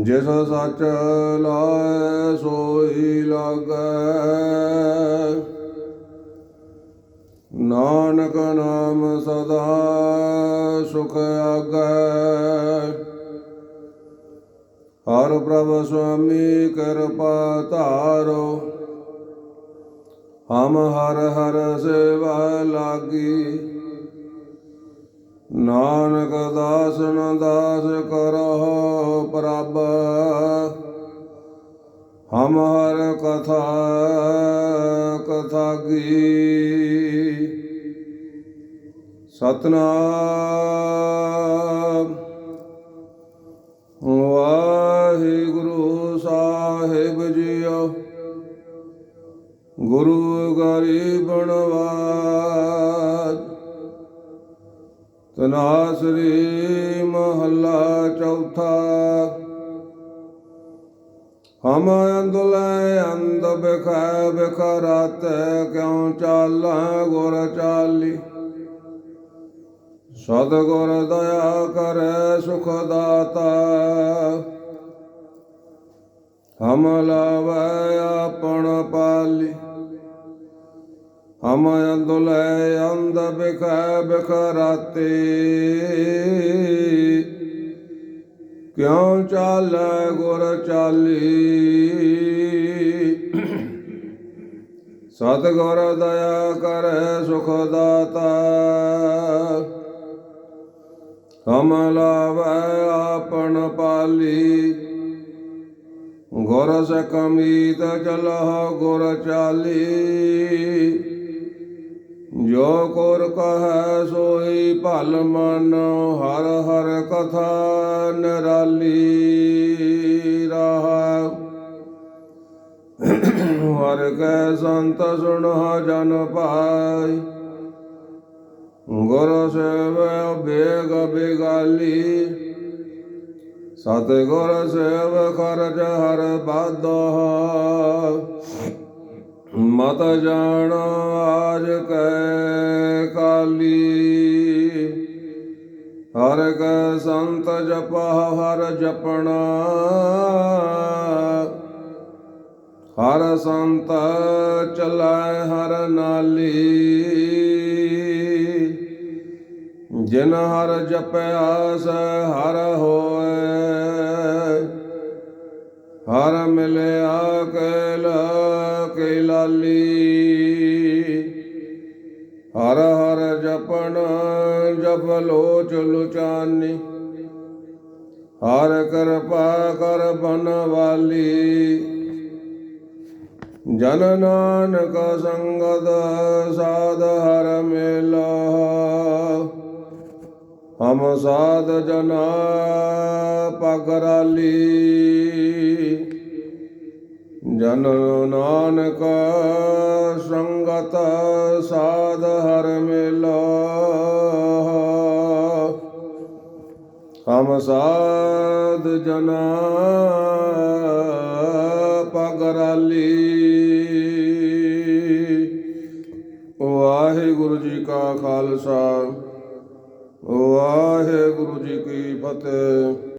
ਜਿਸ ਸੱਚ ਲਾਇ ਸੋਈ ਲਾਗੈ। ਨਾਨਕ ਨਾਮ ਸਦਾ ਸੁਖ ਆਗੈ। ਹਰ ਪ੍ਰਭ ਸੁਆਮੀ ਕਿਰਪਾ ਧਾਰੋ। ਹਮ ਹਰ ਹਰ ਸੇਵਾ ਲਾਗੀ। ਨਾਨਕ ਦਾਸ ਨ ਦਾਸ ਕਰਹੁ ਹਮ ਕਥਾ ਕਥਾ ਗੀ ਸਤਨਾਮ। ਵਾਹਿਗੁਰੂ ਸਾਹਿਬ ਜੀਓ। ਗੁਰੂ ਗਰੀਬਣਵਾਜ ਤਨਾਸਰੀ ਮਹੱਲਾ ਚੌਥਾ। ਹਮ ਅੰਦਲੇ ਅੰਦ ਬਿਖੈ ਬਿਖਰਾਤ, ਕਿਉ ਚਾਲਾਂ ਗੁਰ ਚਾਲੀ? ਸਦ ਗੁਰ ਦਇਆ ਕਰੈ ਸੁਖ ਦਾਤਾ। ਹਮ ਲਾਵੈ ਆਪਣ ਪਾਲੀ। ਹਮ ਅੰਦੁਲੈ ਅੰਧ ਬਿਖੈ ਬਿਖਰਾਤੇ। ਕਿਉ ਚਾਲੈ ਗੁਰ ਚਾਲੀ? ਸਤਿਗੁਰ ਦਇਆ ਕਰ ਸੁਖ ਦਾਤਾ। ਹਮ ਲਾਵੈ ਆਪਣ ਪਾਲੀ। ਗੁਰ ਸਕਮੀਤ ਚਲਹ ਗੁਰ ਚਾਲੀ। ਜੋ ਕੋਰ ਕਹੈ ਸੋਈ ਭਲ ਮਨ, ਹਰ ਹਰ ਕਥਾ ਨਿਰਾਲੀ ਰਹਾ। ਹਰ ਕੈ ਸੰਤ ਸੁਣਹ ਜਨ ਪਾਈ ਗੁਰ ਸੇਵ ਬੇਗ ਬਿਗਾਲੀ। ਸਤ ਗੁਰ ਸੇਵ ਖਰਜ ਹਰ ਬਾਦੋ ਮਤ ਜਾਣ ਆਜ ਕੈ ਕਾਲੀ। ਹਰ ਕੈ ਸੰਤ ਜਪ, ਹਰ ਜਪਣਾ। ਹਰ ਸੰਤ ਚਲਾਇ ਹਰ ਨਾਲੀ। ਜਿਨ ਹਰ ਜਪਿਆ ਸ ਹਰ ਹੋਏ ਹਰ ਮਿਲਿਆ ਕੈਲਾ ਕੇ ਲਾਲੀ ਹਰ ਹਰ ਜਪਣ ਜਪ ਲੋਚ ਲੁਚਾਨੀ। ਹਰ ਕਿਰਪਾ ਕਰ ਬਨ ਵਾਲੀ। ਜਨ ਨਾਨਕ ਸੰਗਤ ਸਾਧ ਹਰ ਮੇਲਾ। ਹਮ ਸਾਧ ਜਨਾ ਪਗਰਾਲੀ। ਜਨ ਨਾਨਕ ਸੰਗਤ ਸਾਧ ਹਰ ਮੇਲਾ। ਹਮ ਸਾਧ ਜਨਾ ਪਗਰਾਲੀ। ਵਾਹਿਗੁਰੂ ਜੀ ਕਾ ਖਾਲਸਾ, ਵਾਹਿਗੁਰੂ ਜੀ ਕੀ ਫਤਿਹ।